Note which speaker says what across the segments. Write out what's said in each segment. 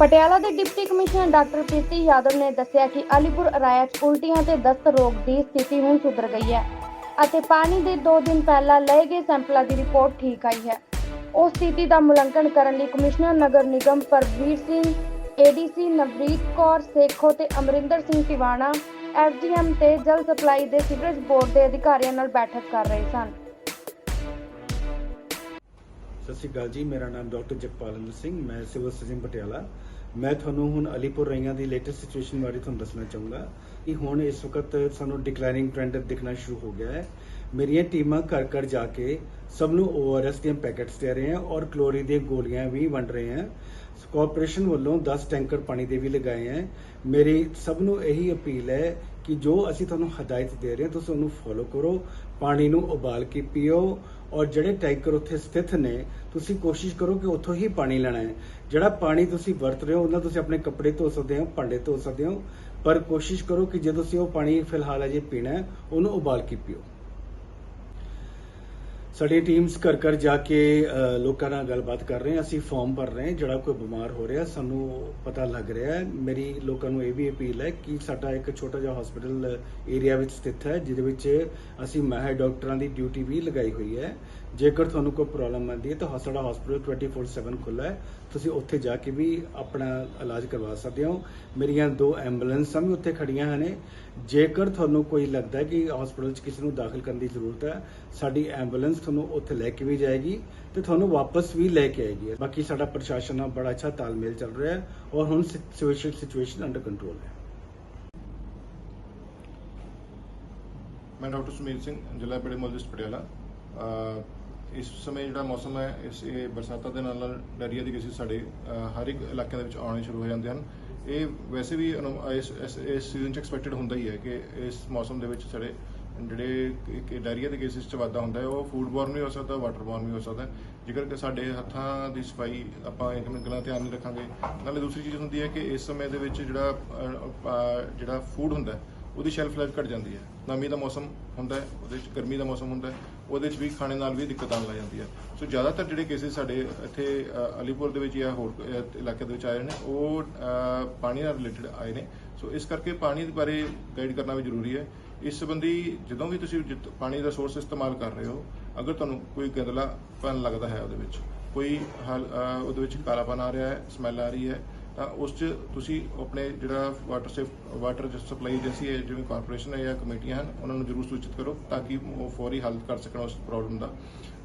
Speaker 1: ਪਟਿਆਲਾ ਦੇ deputy commissioner doctor Preeti Yadav ਨੇ ਦੱਸਿਆ ਕਿ ਅਲੀਪੁਰ ਅਰਾਇਆ 'ਚ ਉਲਟੀਆਂ ਤੇ ਦਸਤ ਰੋਗ ਦੀ ਸਥਿਤੀ ਹੁਣ ਸੁਧਰ ਗਈ ਹੈ ਅਤੇ ਪਾਣੀ ਦੇ 2 ਦਿਨ ਪਹਿਲਾਂ ਲਏ ਗਏ ਸੈਂਪਲਾਂ ਦੀ ਰਿਪੋਰਟ ਠੀਕ ਆਈ ਹੈ। ਉਸ ਸਥਿਤੀ ਦਾ ਮੁਲਾਂਕਣ ਕਰਨ ਲਈ ਕਮਿਸ਼ਨਰ ਨਗਰ ਨਿਗਮ ਪਰਵੀਰ ਸਿੰਘ, ਏਡੀਸੀ ਨਵਰੀਤ ਕੌਰ ਸੇਖੋ ਤੇ ਅਮਰਿੰਦਰ ਸਿੰਘ ਟਿਵਾਣਾ ਐਸਡੀਐਮ ਤੇ ਜਲ ਸਪਲਾਈ ਦੇ ਸੀਵਰੇਜ ਬੋਰਡ ਦੇ ਅਧਿਕਾਰੀਆਂ ਨਾਲ ਬੈਠਕ ਕਰ ਰਹੇ ਸਨ।
Speaker 2: ਸਤਿ ਸ਼੍ਰੀ ਅਕਾਲ ਜੀ, ਮੇਰਾ ਨਾਮ ਡਾਕਟਰ ਜਗਪਾਲਨ ਸਿੰਘ, ਮੈਂ ਸਿਵਲ ਸਰਜਨ ਪਟਿਆਲਾ। ਮੈਂ ਤੁਹਾਨੂੰ ਹੁਣ ਅਲੀਪੁਰ ਰਈਆਂ ਦੀ ਲੇਟੈਸਟ ਸਿਚੁਏਸ਼ਨ ਬਾਰੇ ਤੁਹਾਨੂੰ ਦੱਸਣਾ ਚਾਹੂੰਗਾ ਕਿ ਹੁਣ ਇਸ ਵਕਤ ਸਾਨੂੰ ਡਿਕਲਾਈਨਿੰਗ ਟ੍ਰੈਂਡ ਦਿਖਣਾ ਸ਼ੁਰੂ ਹੋ ਗਿਆ ਹੈ। ਮੇਰੀਆਂ ਟੀਮਾਂ ਘਰ ਘਰ ਜਾ ਕੇ ਸਭ ਨੂੰ ORS ਦੀਆਂ ਪੈਕੇਟਸ ਦੇ ਰਹੇ ਹਨ ਔਰ ਕਲੋਰੀ ਦੀਆਂ ਗੋਲੀਆਂ ਵੀ ਵੰਡ ਰਹੇ ਹਨ ਕਾਰਪੋਰੇਸ਼ਨ ਵੱਲੋਂ 10 ਟੈਂਕਰ ਪਾਣੀ ਦੇ ਵੀ ਲਗਾਏ ਹਨ ਮੇਰੀ ਸਭ ਨੂੰ ਇਹੀ ਅਪੀਲ ਹੈ ਕਿ ਜੋ ਅਸੀਂ ਤੁਹਾਨੂੰ ਹਦਾਇਤ ਦੇ ਰਹੇ ਹਾਂ, ਤੁਸੀਂ ਉਹਨੂੰ ਫੋਲੋ ਕਰੋ, ਪਾਣੀ ਨੂੰ ਉਬਾਲ ਕੇ ਪੀਓ ਔਰ ਜਿਹੜੇ ਟੈਂਕਰ ਉੱਥੇ ਸਥਿਤ ਨੇ, ਤੁਸੀਂ ਕੋਸ਼ਿਸ਼ ਕਰੋ ਕਿ ਉੱਥੋਂ ਹੀ ਪਾਣੀ ਲੈਣਾ ਹੈ। ਜਿਹੜਾ ਪਾਣੀ ਤੁਸੀਂ ਵਰਤ ਰਹੇ ਹੋ, ਉਹਨਾਂ ਤੁਸੀਂ ਆਪਣੇ ਕੱਪੜੇ ਧੋ ਸਕਦੇ ਹੋ, ਭਾਂਡੇ ਧੋ ਸਕਦੇ ਹੋ, ਪਰ ਕੋਸ਼ਿਸ਼ ਕਰੋ ਕਿ ਜੇ ਤੁਸੀਂ ਉਹ ਪਾਣੀ ਫਿਲਹਾਲ ਅਜੇ ਪੀਣਾ ਹੈ, ਉਹਨੂੰ ਉਬਾਲ ਕੇ ਪੀਓ। ਸਾਡੀ ਟੀਮਸ ਘਰ ਘਰ ਜਾ ਕੇ ਲੋਕਾਂ ਨਾਲ ਗੱਲਬਾਤ ਕਰ ਰਹੇ ਹਾਂ, ਅਸੀਂ ਫਾਰਮ ਭਰ ਰਹੇ ਹਾਂ, ਜਿਹੜਾ ਕੋਈ ਬਿਮਾਰ ਹੋ ਰਿਹਾ, ਸਾਨੂੰ ਪਤਾ ਲੱਗ ਰਿਹਾ ਹੈ। ਮੇਰੀ ਲੋਕਾਂ ਨੂੰ ਇਹ ਵੀ ਅਪੀਲ ਹੈ ਕਿ ਸਾਡਾ ਇੱਕ ਛੋਟਾ ਜਿਹਾ ਹਸਪੀਟਲ ਏਰੀਆ ਵਿੱਚ ਸਥਿਤ ਹੈ, ਜਿਹਦੇ ਵਿੱਚ ਅਸੀਂ ਮਾਹਿਰ ਡਾਕਟਰਾਂ ਦੀ ਡਿਊਟੀ ਵੀ ਲਗਾਈ ਹੋਈ ਹੈ। ਜੇਕਰ ਤੁਹਾਨੂੰ ਕੋਈ ਪ੍ਰੋਬਲਮ ਆਉਂਦੀ ਹੈ ਤਾਂ ਸਾਡਾ ਹਸਪੀਟਲ 24/7 ਖੁੱਲ੍ਹਾ ਹੈ। ਤੁਸੀਂ ਉੱਥੇ ਜਾ ਕੇ ਵੀ ਆਪਣਾ ਇਲਾਜ ਕਰਵਾ ਸਕਦੇ ਹੋ। ਮੇਰੀਆਂ ਦੋ ਐਂਬੂਲੈਂਸਾਂ ਵੀ ਉੱਥੇ ਖੜੀਆਂ ਹਨ। ਜੇਕਰ ਤੁਹਾਨੂੰ ਕੋਈ ਲੱਗਦਾ ਹੈ ਕਿ ਹਸਪੀਟਲ 'ਚ ਕਿਸੇ ਨੂੰ ਦਾਖਲ ਕਰਨ ਦੀ ਜ਼ਰੂਰਤ ਹੈ, ਸਾਡੀ ਐਂਬੂਲੈਂਸ ਤੁਹਾਨੂੰ ਉੱਥੇ ਲੈ ਕੇ ਵੀ ਜਾਏਗੀ ਤੇ ਤੁਹਾਨੂੰ ਵਾਪਸ ਵੀ ਲੈ ਕੇ ਆਏਗੀ। ਬਾਕੀ ਸਾਡਾ ਪ੍ਰਸ਼ਾਸਨ ਨਾਲ ਬੜਾ ਅੱਛਾ ਤਾਲਮੇਲ ਚੱਲ ਰਿਹਾ ਹੈ ਔਰ ਹੁਣ ਸਿਚੁਏਸ਼ਨ ਸਿਚੁਏਸ਼ਨ ਅੰਡਰ ਕੰਟਰੋਲ ਹੈ।
Speaker 3: ਮੈਂ ਡਾਕਟਰ ਸੁਮੀਤ ਸਿੰਘ, ਜ਼ਿਲ੍ਹਾ ਐਪੀਡੈਮੋਲੋਜਿਸਟ ਪਟਿਆਲਾ। ਇਸ ਸਮੇਂ ਜਿਹੜਾ ਮੌਸਮ ਹੈ ਇਸ ਇਹ ਬਰਸਾਤਾਂ ਦੇ ਨਾਲ ਨਾਲ ਡਾਇਰੀਆ ਦੇ ਕੇਸਿਸ ਸਾਡੇ ਹਰ ਇੱਕ ਇਲਾਕਿਆਂ ਦੇ ਵਿੱਚ ਆਉਣੇ ਸ਼ੁਰੂ ਹੋ ਜਾਂਦੇ ਹਨ। ਇਹ ਵੈਸੇ ਵੀ ਅਨੁ- ਇਸ ਇਸ ਸੀਜ਼ਨ ਚ ਐਕਸਪੈਕਟਡ ਹੁੰਦਾ ਹੀ ਹੈ ਕਿ ਇਸ ਮੌਸਮ ਦੇ ਵਿੱਚ ਸਾਡੇ ਜਿਹੜੇ ਡਾਇਰੀਆ ਦੇ ਕੇਸਿਸ ਚ ਵਾਧਾ ਹੁੰਦਾ ਹੈ ਉਹ ਫੂਡ ਬੋਰਨ ਵੀ ਹੋ ਸਕਦਾ ਵਾਟਰ ਬੋਰਨ ਵੀ ਹੋ ਸਕਦਾ ਜੇਕਰ ਕਿ ਸਾਡੇ ਹੱਥਾਂ ਦੀ ਸਫ਼ਾਈ ਆਪਾਂ ਇੱਕ ਗੱਲਾਂ ਧਿਆਨ ਨਹੀਂ ਰੱਖਾਂਗੇ ਨਾਲੇ ਦੂਸਰੀ ਚੀਜ਼ ਹੁੰਦੀ ਹੈ ਕਿ ਇਸ ਸਮੇਂ ਦੇ ਵਿੱਚ ਜਿਹੜਾ ਜਿਹੜਾ ਫੂਡ ਹੁੰਦਾ ਹੈ, ਉਹਦੀ ਸ਼ੈਲਫ ਲਾਈਫ ਘਟ ਜਾਂਦੀ ਹੈ। ਨਮੀ ਦਾ ਮੌਸਮ ਹੁੰਦਾ ਹੈ, ਉਹਦੇ ਵਿੱਚ ਗਰਮੀ ਦਾ ਮੌਸਮ ਹੁੰਦਾ ਹੈ, ਉਹਦੇ ਵਿੱਚ ਵੀ ਖਾਣੇ ਨਾਲ ਵੀ ਦਿੱਕਤ ਆਉਣ ਲੱਗ ਜਾਂਦੀ ਹੈ ਸੋ ਜ਼ਿਆਦਾਤਰ ਜਿਹੜੇ ਕੇਸਿਸ ਸਾਡੇ ਇੱਥੇ ਅਲੀਪੁਰ ਦੇ ਵਿੱਚ ਜਾਂ ਹੋਰ ਇਲਾਕੇ ਦੇ ਵਿੱਚ ਆਏ ਨੇ, ਉਹ ਪਾਣੀ ਨਾਲ ਰਿਲੇਟਡ ਆਏ ਨੇ। ਸੋ ਇਸ ਕਰਕੇ ਪਾਣੀ ਦੇ ਬਾਰੇ ਗਾਈਡ ਕਰਨਾ ਵੀ ਜ਼ਰੂਰੀ ਹੈ। ਇਸ ਸੰਬੰਧੀ ਜਦੋਂ ਵੀ ਤੁਸੀਂ ਜਿੱਤ- ਪਾਣੀ ਦਾ ਸੋਰਸ ਇਸਤੇਮਾਲ ਕਰ ਰਹੇ ਹੋ, ਅਗਰ ਤੁਹਾਨੂੰ ਕੋਈ ਗੰਦਲਾਪਨ ਲੱਗਦਾ ਹੈ ਉਹਦੇ ਵਿੱਚ, ਕੋਈ ਹਾਲ ਉਹਦੇ ਵਿੱਚ ਕਾਲਾਪਨ ਆ ਰਿਹਾ ਹੈ ਸਮੈਲ ਆ ਰਹੀ ਹੈ ਤਾਂ ਉਸ 'ਚ ਤੁਸੀਂ ਆਪਣੇ ਜਿਹੜਾ water safe water supply agency ਹੈ ਜਿਵੇਂ ਕਾਰਪੋਰੇਸ਼ਨ ਹੈ ਜਾਂ ਕਮੇਟੀਆਂ ਹਨ, ਉਹਨਾਂ ਨੂੰ ਜ਼ਰੂਰ ਸੂਚਿਤ ਕਰੋ ਤਾਂ ਕਿ ਉਹ ਫੌਰੀ ਹੱਲ ਕਰ ਸਕਣ ਉਸ ਪ੍ਰੋਬਲਮ ਦਾ।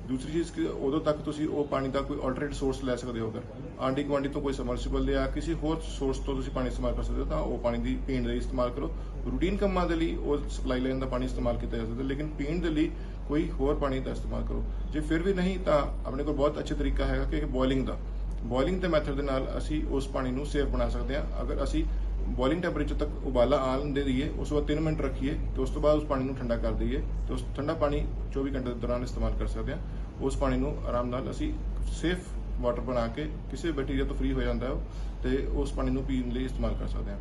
Speaker 3: ਦੂਸਰੀ ਚੀਜ਼ ਕਿ ਉਦੋਂ ਤੱਕ ਤੁਸੀਂ ਉਹ ਪਾਣੀ ਦਾ ਕੋਈ ਆਲਟਰਨੇਟ ਸੋਰਸ ਲੈ ਸਕਦੇ ਹੋ ਅਗਰ। ਆਂਡੀ ਗੁਆਂਢੀ ਤੋਂ ਕੋਈ ਸਮਰਸੀਬਲ ਜਾਂ ਕਿਸੇ ਹੋਰ ਸੋਰਸ ਤੋਂ ਤੁਸੀਂ ਪਾਣੀ ਇਸਤੇਮਾਲ ਕਰ ਸਕਦੇ ਹੋ ਤਾਂ ਉਹ ਪਾਣੀ ਦੀ ਪੀਣ ਲਈ ਇਸਤੇਮਾਲ ਕਰੋ। ਰੂਟੀਨ ਕੰਮਾਂ ਦੇ ਲਈ ਉਹ ਸਪਲਾਈ ਲਾਈਨ ਦਾ ਪਾਣੀ ਇਸਤੇਮਾਲ ਕੀਤਾ ਜਾ ਸਕਦਾ, ਲੇਕਿਨ ਪੀਣ ਦੇ ਲਈ ਕੋਈ ਹੋਰ ਪਾਣੀ ਦਾ ਇਸਤੇਮਾਲ ਕਰੋ। ਜੇ ਫਿਰ ਵੀ ਨਹੀਂ ਤਾਂ ਆਪਣੇ ਕੋਲ ਬਹੁਤ ਅੱਛਾ ਤਰੀਕਾ ਹੈਗਾ ਕਿ ਬੋਇਲਿੰਗ ਦਾ। ਬੋਇਲਿੰਗ ਦੇ ਮੈਥਡ ਦੇ ਨਾਲ ਅਸੀਂ ਉਸ ਪਾਣੀ ਨੂੰ ਸੇਫ ਬਣਾ ਸਕਦੇ ਹਾਂ। ਅਗਰ ਅਸੀਂ ਬੋਇਲਿੰਗ ਟੈਂਪਰੇਚਰ ਤੱਕ ਉਬਾਲਾ ਆਉਣ ਦੇ ਦਈਏ, ਉਸ ਤੋਂ ਬਾਅਦ 3 ਮਿੰਟ ਰੱਖੀਏ, ਤੇ ਉਸ ਤੋਂ ਬਾਅਦ ਉਸ ਪਾਣੀ ਨੂੰ ਠੰਡਾ ਕਰ ਦਈਏ, ਤੇ ਉਸ ਠੰਡਾ ਪਾਣੀ 24 ਘੰਟੇ ਦੇ ਦੌਰਾਨ ਇਸਤੇਮਾਲ ਕਰ ਸਕਦੇ ਹਾਂ। ਉਸ ਪਾਣੀ ਨੂੰ ਆਰਾਮ ਨਾਲ ਅਸੀਂ ਸੇਫ ਵਾਟਰ ਬਣਾ ਕੇ ਕਿਸੇ ਬੈਕਟੀਰੀਆ ਤੋਂ ਫ੍ਰੀ ਹੋ ਜਾਂਦਾ ਹੈ ਉਹ ਤੇ ਉਸ ਪਾਣੀ ਨੂੰ ਪੀਣ ਲਈ ਇਸਤੇਮਾਲ ਕਰ ਸਕਦੇ ਹਾਂ।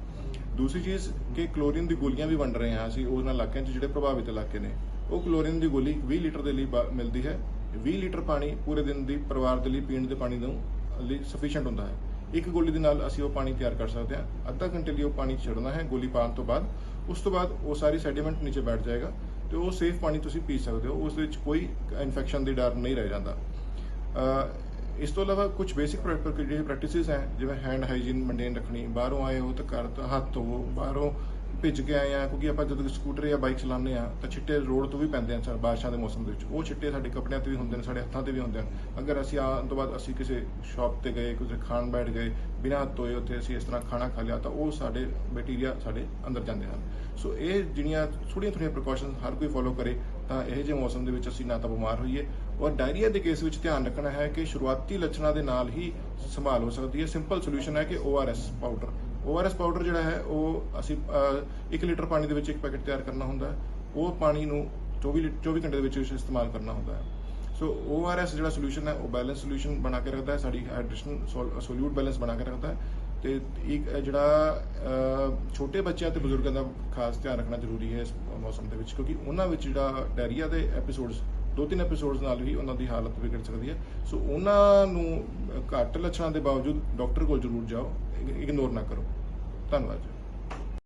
Speaker 3: ਦੂਸਰੀ ਚੀਜ਼ ਕਿ ਕਲੋਰੀਨ ਦੀ ਗੋਲੀਆਂ ਵੀ ਵੰਡ ਰਹੇ ਹਾਂ ਅਸੀਂ, ਉਹਨਾਂ ਇਲਾਕਿਆਂ 'ਚ ਜਿਹੜੇ ਪ੍ਰਭਾਵਿਤ ਇਲਾਕੇ ਨੇ, ਉਹ ਕਲੋਰੀਨ ਦੀ ਗੋਲੀ 20 ਲੀਟਰ ਦੇ ਲਈ ਬਾ- ਮਿਲਦੀ ਹੈ। 20 ਲੀਟਰ ਪਾਣੀ ਪੂਰੇ ਦਿਨ ਦੀ ਪਰਿਵਾਰ ਦੇ ਲਈ ਪੀਣ ਦੇ ਪਾਣੀ ਨੂੰ ਲਈ ਸਫੀਸ਼ੀਐਂਟ ਹੁੰਦਾ ਹੈ। ਇੱਕ ਗੋਲੀ ਦੇ ਨਾਲ ਅਸੀਂ ਉਹ ਪਾਣੀ ਤਿਆਰ ਕਰ ਸਕਦੇ ਹਾਂ। ਅੱਧਾ ਘੰਟੇ ਲਈ ਉਹ ਪਾਣੀ ਛੱਡਣਾ ਹੈ, ਗੋਲੀ ਪਾਉਣ ਤੋਂ ਬਾਅਦ। ਉਸ ਤੋਂ ਬਾਅਦ ਉਹ ਸਾਰੀ ਸੈਡੀਮੈਂਟ ਨੀਚੇ ਬੈਠ ਜਾਏਗਾ ਤੇ ਉਹ ਸੇਫ ਪਾਣੀ ਤੁਸੀਂ ਪੀ ਸਕਦੇ ਹੋ। ਉਸ ਵਿੱਚ ਕੋਈ ਇਨਫੈਕਸ਼ਨ ਦੀ ਡਰ ਨਹੀਂ ਰਹਿ ਜਾਂਦਾ। ਇਸ ਤੋਂ ਇਲਾਵਾ ਕੁਝ ਬੇਸਿਕ ਜਿਹੜੀ ਪ੍ਰੈਕਟਿਸਿਸ ਹੈ, ਜਿਵੇਂ ਹੈਂਡ ਹਾਈਜੀਨ ਮੇਨਟੇਨ ਰੱਖਣੀ। ਬਾਹਰੋਂ ਆਏ ਹੋ ਤਾਂ ਘਰ ਹੱਥ ਧੋਵੋ। ਬਾਹਰੋਂ ਭਿੱਜ ਕੇ ਆਏ ਆ, ਕਿਉਂਕਿ ਆਪਾਂ ਜਦੋਂ ਸਕੂਟਰ ਜਾਂ ਬਾਈਕ ਚਲਾਉਂਦੇ ਆ, ਤਾਂ ਛਿੱਟੇ ਰੋਡ ਤੋਂ ਵੀ ਪੈਂਦੇ ਆ ਸਰ ਬਾਰਿਸ਼ਾਂ ਦੇ ਮੌਸਮ ਦੇ ਵਿੱਚ। ਉਹ ਛਿੱਟੇ ਸਾਡੇ ਕੱਪੜਿਆਂ ਤੇ ਵੀ ਹੁੰਦੇ ਨੇ, ਸਾਡੇ ਹੱਥਾਂ ਤੇ ਵੀ ਹੁੰਦੇ ਹਨ ਅਗਰ ਅਸੀਂ ਆਉਣ ਤੋਂ ਬਾਅਦ ਅਸੀਂ ਕਿਸੇ ਸ਼ਾਪ ਤੇ ਗਏ, ਕਿਸੇ ਖਾਣ ਬੈਠ ਗਏ, ਬਿਨਾਂ ਹੱਥ ਧੋਏ ਉੱਥੇ ਅਸੀਂ ਇਸ ਤਰ੍ਹਾਂ ਖਾਣਾ ਖਾ ਲਿਆ, ਤਾਂ ਉਹ ਸਾਡੇ ਬੈਕਟੀਰੀਆ ਸਾਡੇ ਅੰਦਰ ਜਾਂਦੇ ਹਨ। ਸੋ ਇਹ ਜਿਹੜੀਆਂ ਥੋੜੀਆਂ ਥੋੜੀਆਂ ਪ੍ਰੀਕਾਸ਼ਨਸ ਹਰ ਕੋਈ ਫੋਲੋ ਕਰੇ, ਤਾਂ ਇਹ ਜਿਹੇ ਮੌਸਮ ਦੇ ਵਿੱਚ ਅਸੀਂ ਨਾ ਤਾਂ ਬਿਮਾਰ ਹੋਈਏ। ਔਰ ਡਾਇਰੀਆ ਦੇ ਕੇਸ ਵਿੱਚ ਧਿਆਨ ਰੱਖਣਾ ਹੈ ਕਿ ਸ਼ੁਰੂਆਤੀ ਲੱਛਣਾਂ ਦੇ ਨਾਲ ਹੀ ਸੰਭਾਲ ਹੋ ਸਕਦੀ ਹੈ। ਸਿੰਪਲ ਸੋਲੂਸ਼ਨ ਹੈ ਕਿ ORS ਪਾਊਡਰ ORS ਪਾਊਡਰ ਜਿਹੜਾ ਹੈ, ਉਹ ਅਸੀਂ 1 ਲੀਟਰ ਪਾਣੀ ਦੇ ਵਿੱਚ ਇੱਕ ਪੈਕੇਟ ਤਿਆਰ ਕਰਨਾ ਹੁੰਦਾ ਹੈ। ਉਹ ਪਾਣੀ ਨੂੰ 24 ਲੀ- 24 ਘੰਟੇ ਦੇ ਵਿੱਚ ਇਸਤੇਮਾਲ ਕਰਨਾ ਹੁੰਦਾ ਹੈ। ਸੋ ORS ਜਿਹੜਾ ਸੋਲੂਸ਼ਨ ਹੈ, ਉਹ ਬੈਲੈਂਸ ਸੋਲੂਸ਼ਨ ਬਣਾ ਕੇ ਰੱਖਦਾ ਹੈ, ਸਾਡੀ ਹਾਈਡਰੇਸ਼ਨ ਸੋਲਿਊਟ ਬੈਲੈਂਸ ਬਣਾ ਕੇ ਰੱਖਦਾ ਹੈ। ਤੇ ਇੱਕ ਜਿਹੜਾ ਛੋਟੇ ਬੱਚਿਆਂ ਤੇ ਬਜ਼ੁਰਗਾਂ ਦਾ ਖਾਸ ਧਿਆਨ ਰੱਖਣਾ ਜ਼ਰੂਰੀ ਹੈ ਇਸ ਮੌਸਮ ਦੇ ਵਿੱਚ, ਕਿਉਂਕਿ ਉਹਨਾਂ ਵਿੱਚ ਜਿਹੜਾ ਡਾਇਰੀਆ ਦੇ ਐਪੀਸੋਡਸ ਦੋ ਤਿੰਨ ਐਪੀਸੋਡਸ ਨਾਲ ਵੀ ਉਹਨਾਂ ਦੀ ਹਾਲਤ ਵਿਗੜ ਸਕਦੀ ਹੈ। ਸੋ ਉਹਨਾਂ ਨੂੰ ਘੱਟ ਲੱਛਣਾਂ ਦੇ ਬਾਵਜੂਦ ਡਾਕਟਰ ਕੋਲ ਜ਼ਰੂਰ ਜਾਓ। ਇਗਨੋਰ ਨਾ ਕਰੋ। ਧੰਨਵਾਦ ਜੀ।